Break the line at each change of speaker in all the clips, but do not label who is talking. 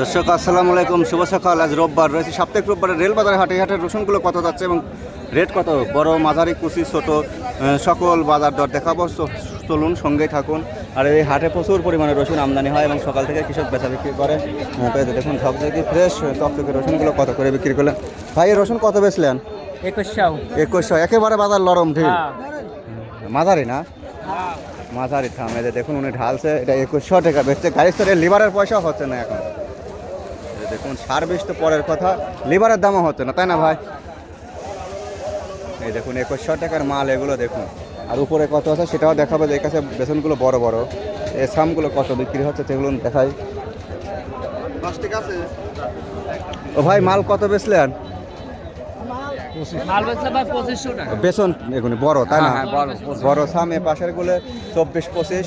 দর্শক আসসালামু আলাইকুম। শুভ সকাল। আজ রোববার রয়েছে সাপ্তাহিক রোববারে রেল বাজারে হাটে হাটের রসুনগুলো কত যাচ্ছে এবং রেট কত? বড় মাঝারি কুচি ছোট সকল বাজার দর দেখাবো। চলুন সঙ্গেই থাকুন। আর এই হাটে প্রচুর পরিমাণে রসুন আমদানি হয় এবং সকাল থেকে কৃষক বেচা বিক্রি করে। দেখুন সব থেকে ফ্রেশ টকটকে রসুনগুলো কত করে বিক্রি করলেন? ভাই রসুন কত বেচলেন?
একুশশো।
একুশশো একেবারে বাজার লরম ঠিক
হ্যাঁ।
মাঝারি না? মাঝারি থাম এদের দেখুন উনি ঢালছে এটা একুশশো টাকা বেচছে। গাড়ি লিভারের পয়সা হচ্ছে না এখন। দেখুন সার্ভিস তো পরের কথা লিভারের দামও হচ্ছে না তাই না ভাই? এই দেখুন একুশশো টাকার মাল এগুলো দেখুন। আর উপরে কত আছে সেটাও দেখাবে যে কাছে বেসনগুলো বড় বড়। এই সামগুলো কত বিক্রি হচ্ছে সেগুলো দেখাই। ও ভাই মাল কত বেচলেন
মাল বেচলে ভাই পঁচিশশো টাকা
বেসন এগুলো বড় তাই না?
হ্যাঁ, হ্যাঁ, বড়,
বড় সাম এ পাশেরগুলো চব্বিশ পঁচিশ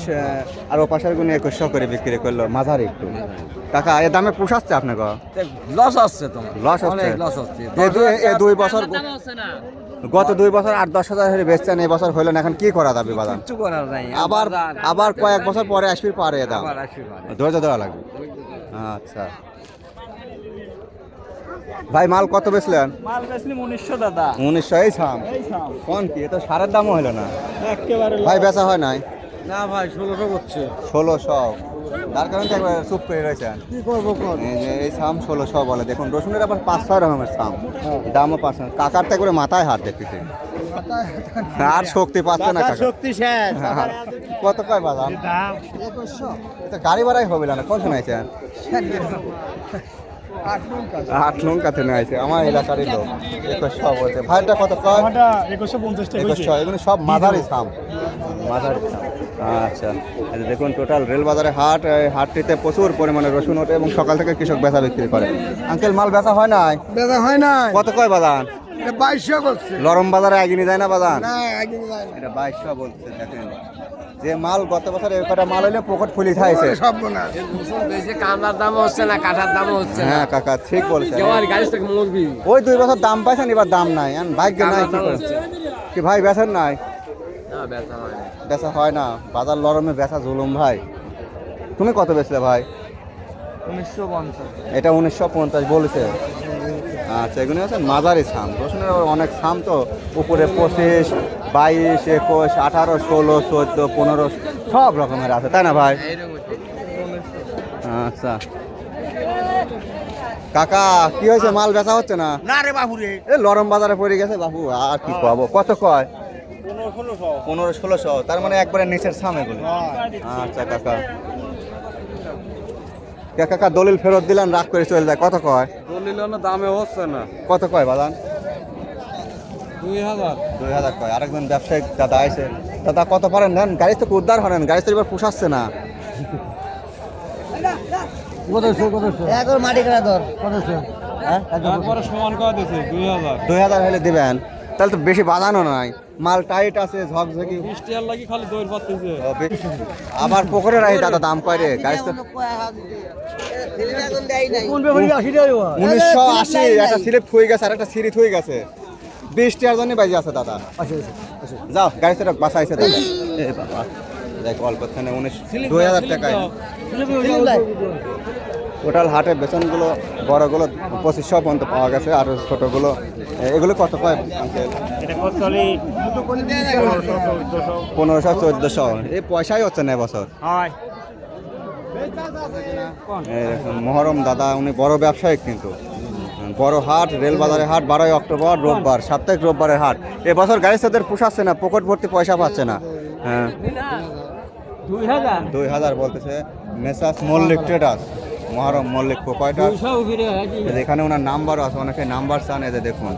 আর ও পাশেরগুলো একুশশো করে বিক্রি করল মাঝারি একটু। কাকা এ দামে পোষাচ্ছে আপনাকে?
লস আসছে তোমার।
লস হচ্ছে
লস হচ্ছে
এ দুই- বছর গত দুই বছর আট দশ হাজার হলে বেচছেন এই বছর হইল না এখন কি করা যাবে বাদাম
কিচ্ছু করার নাই।
আবার আবার কয়েক বছর পরে আসবি পারে দাম। ধৈর্য দেওয়া লাগবে। আচ্ছা। ভাই মাল কত বেচলেন?
মাল বেচলি উনিশশো দাদা।
উনিশশো এই সাম কোন কি? এ তো সারের দামও হলো না।
একেবারে
ভাই বেচা হয় নাই?
না ভাই ষোলোশো করছে
ষোলোশো। তার কারণে তো একবার চুপ করে রয়েছেন?
কি করব কর
এই সাম ষোলোশো বলে। দেখুন রসুনের আবার পাঁচ ছয় রকমের সাম দামও পাঁচ। কাকার তো করে মাথায় হাত দেখতেছে। আর শক্তি পাচ্ছে না
শক্তি শেষ।
হ্যাঁ। কত কয় বাদাম
দাম।
এটা গাড়ি ভাড়াই হবে না কোন আছেন আট লঙ্কাতে নিয়ে আছে আমার এলাকারই লোক। একুশশো বলছে ভাইটা কত কয়?
একুশশো পঞ্চাশ
একুশশো এগুলো সব সাম সাম আচ্ছা যে দেখুন টোটাল রেল বাজারে হাট হাটটিতে প্রচুর পরিমাণে রসুন ওঠে এবং সকাল থেকে কৃষক বেচা বিক্রি করে। আঙ্কেল মাল বেচা হয় নাই?
বেদা হয় না
কত কয় বাদান
এটা বাইশশো করছে।
লরম বাজারে এগিয়ে যায় না বাদান
না একদিন যায় না।
এটা বাইশশো বলছে দেখেন। যে মাল গত বছর এই কটা মাল হইলে পকেট ফুলি খাইছে।
সব বোনা
বেশি কামলার দাম হচ্ছে না কাঠার দাম হচ্ছে
হ্যাঁ কাকা ঠিক বলছে
গাড়ি থেকে মুরগি।
ওই দুই বছর দাম পাইছেন এবার দাম নাই। এখন ভাগ্য নাই কি করে? কি ভাই বেচেন নাই?
না বেচা হয় না।
বেচা হয় না। বাজার লরমে বেচা জুলুম ভাই। তুমি কত বেচলে ভাই?
উনিশশো পঞ্চাশ।
এটা উনিশশো পঞ্চাশ বলেছে। আচ্ছা এগুলো হচ্ছে মাঝারি সাম রসুনের আবার অনেক সাম তো উপরে পঁচিশ বাইশ একুশ আঠারো ষোলো চোদ্দ পনেরো সব রকমের আছে তাই না ভাই? আচ্ছা। কাকা কি হয়েছে? মাল বেচা হচ্ছে না?
না রে বাবু রে
এ লরম বাজারে পড়ে গেছে বাবু আর কি পাবো? কত কয়? পনেরো ষোলোশো। তার মানে একবারে নিচের সাম এগুলো আচ্ছা কাকা। কাকা দলিল ফেরত দিলেন রাগ করে চলে যায়। কত কয়?
দলিল দামে হচ্ছে না।
কত কয় বাদান
দুই হাজার।
দুই হাজার কয়। আরেকজন ব্যবসায়িক দাদা আছে দাদা কত পারেন? নেন গাড়ি তো উদ্ধার হরেন গাড়ি তো এবার পোষাচ্ছে না।
মাটি দর
হ্যাঁ?
তারপরে সমান করে দিয়েছে দুই হাজার।
দুই হাজার হলে দিবেন। তাহলে তো বেশি নাই। মাল টাইট আছে ঝকঝকি।
বৃষ্টি আর লাগি খালি দৌড় পাচ্ছে
আবার পুকুরে রাখি দাদা দাম কয় রে? গাড়ি তো উনিশশো আশি একটা স্লিপ থুই গেছে আর একটা সিঁড়ি থুই গেছে। বিশ টিয়ার জন্য বাজি আছে দাদা। যাও গাড়ি সেটা বাসাইছে দাদা। এ বাবা। দেখ অল্প খানে উনিশ দুই হাজার টাকায়। টোটাল হাটের বেতনগুলো বড়গুলো পঁচিশশো পর্যন্ত পাওয়া গেছে আর ছোটোগুলো এগুলো কত কয় আঙ্কেল? পনেরোশো চোদ্দোশো। এই পয়সাই হচ্ছে না এবছর। মহরম দাদা উনি বড় ব্যবসায়িক কিন্তু। বড় হাট রেলবাজারের হাট বারোই অক্টোবর রোববার সাপ্তাহিক রোববারের হাট। এবছর গাড়ি সাথে পোষাচ্ছে না পকেট ভর্তি পয়সা পাচ্ছে না। হ্যাঁ।
দুই হাজার।
বলতেছে Messrs Mallik traders Moharram Mallik proprietor এখানে ওনার নাম্বারও আছে অনেকে নাম্বার চান এদের দেখুন।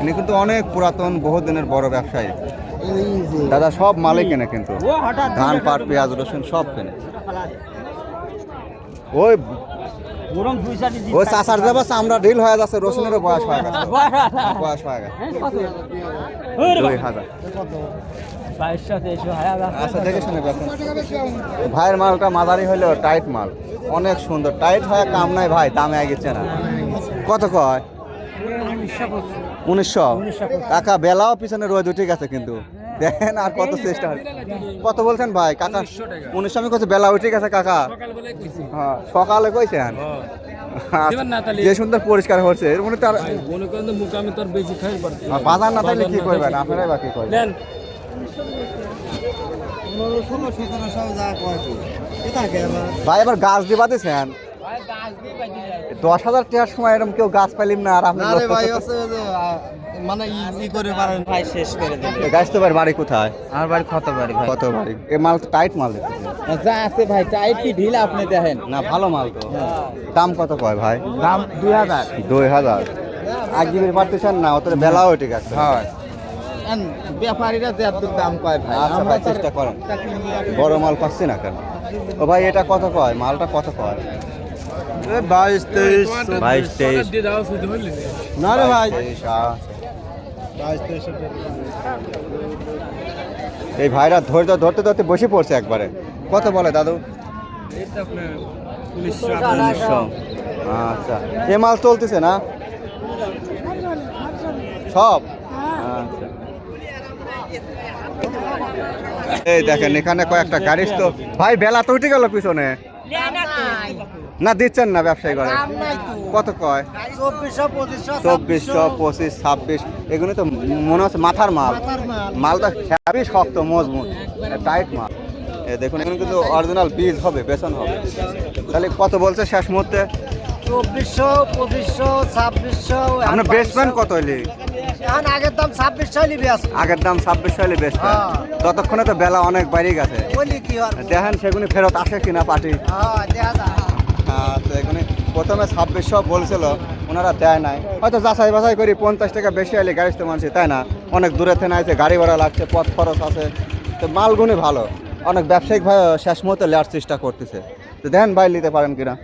ইনি কিন্তু অনেক পুরাতন বহুদিনের বড় ব্যবসায়ী। দাদা সব মালিক কেনে কিন্তু। ধান পাট পেঁয়াজ রসুন সব কেনে। ওই ওই চাষার যাবা আমরা ঢিল হয়ে যাচ্ছে রসুনেরও বয়স হয়ে গেছে। বয়স হয়ে গেছে। দুই হাজার। আচ্ছা দেখে শুনে ভাইয়ের মালটা মাঝারি হলেও টাইট মাল। অনেক সুন্দর। টাইট হয় কাম নাই ভাই দামে আগেছে না। কত কয়? উনিশশো টাকা বেলাও পিছনে রোদ উঠে গেছে কিন্তু। দেখেন আর কত চেষ্টা হয়। কত বলছেন ভাই? কাকা উনিশশো আমি কইছি বেলা উঠে গেছে কাকা। হ্যাঁ সকালে কইছেন? যে সুন্দর পরিষ্কার হচ্ছে এর মনে তো আর
মনে করেন তো মুখে আমি তোর বেশি খাই
বাজার না থাকলে কি করবেন আপনারাই বা কি করবেন ভাই এবার গাছ দিবা দিছেন দশ হাজার টাকার সময় এরকম কেউ গাছ পাইলিম না আর আপনি
মানে ই করে পারেন।
ভাই শেষ করে
গাছ তো ভাই বাড়ি কোথায়?
আমার বাড়ি কত বাড়ি ভাই।
কত বাড়ি। এ মাল তো টাইট মাল
যা আছে ভাই টাইট কি ঢিল আপনি দেখেন।
না ভালো মাল তো। দাম কত কয় ভাই?
দাম দুই হাজার।
দুই হাজার। জিবির পারতেছেন না অত বেলাও ঠিক আছে।
হয়। ব্যাপারীরা যে এত দাম পায় ভাই
আচ্ছা ভাই চেষ্টা করেন। বড় মাল পাচ্ছি না কেন? ও ভাই এটা কত কয়? মালটা কত কয়?
বাইশ তেইশ
বাইশ তেইশ।
না রে ভাই।
এই ভাইরা ধৈর্য ধরতে ধরতে বসে পড়ছে একবারে। কত বলে দাদু? আচ্ছা। এ মাল চলতেছে না? সব? আচ্ছা। এই দেখেন এখানে কয়েকটা গাড়ি তো ভাই বেলা তো উঠে গেল পিছনে। না দিচ্ছেন না ব্যবসায়ী করে কত কয়? চব্বিশশো পঁচিশ ছাব্বিশ এগুলো তো মনে হচ্ছে মাথার মাল। মালটা খুবই শক্ত মজবুত টাইট মাল। এ দেখুন এখানে কিন্তু অরিজিনাল বীজ হবে বেসন হবে। তাহলে কত বলছে শেষ মুহূর্তে?
চব্বিশশো পঁচিশশো ছাব্বিশশো
আপনার বেসমেন্ট কত হইলি
এখন আগের দাম ছাব্বিশশো নিবি আছে
আগের দাম ছাব্বিশ বেসমেন্ট
হ্যাঁ।
ততক্ষণে তো বেলা অনেক বাইরে গেছে।
বলি কি হয়?
দেখেন সেগুলি ফেরত আসে কিনা পার্টি।
হ্যাঁ দেখা যায়
আচ্ছা প্রথমে ছাব্বিশশো বলছিল ওনারা দেয় নাই। হয়তো যাচাই বাছাই করি পঞ্চাশ টাকা বেশি হলে গাড়ি তো মানছি তাই না? অনেক দূরে থেকে আছে গাড়ি ভাড়া লাগছে পথ খরচ আছে। তো মালগুনি ভালো। অনেক ব্যবসায়িক ভাই শেষ মুহূর্তে লেয়ার চেষ্টা করতেছে। তো দেখেন ভাই নিতে পারেন কিনা।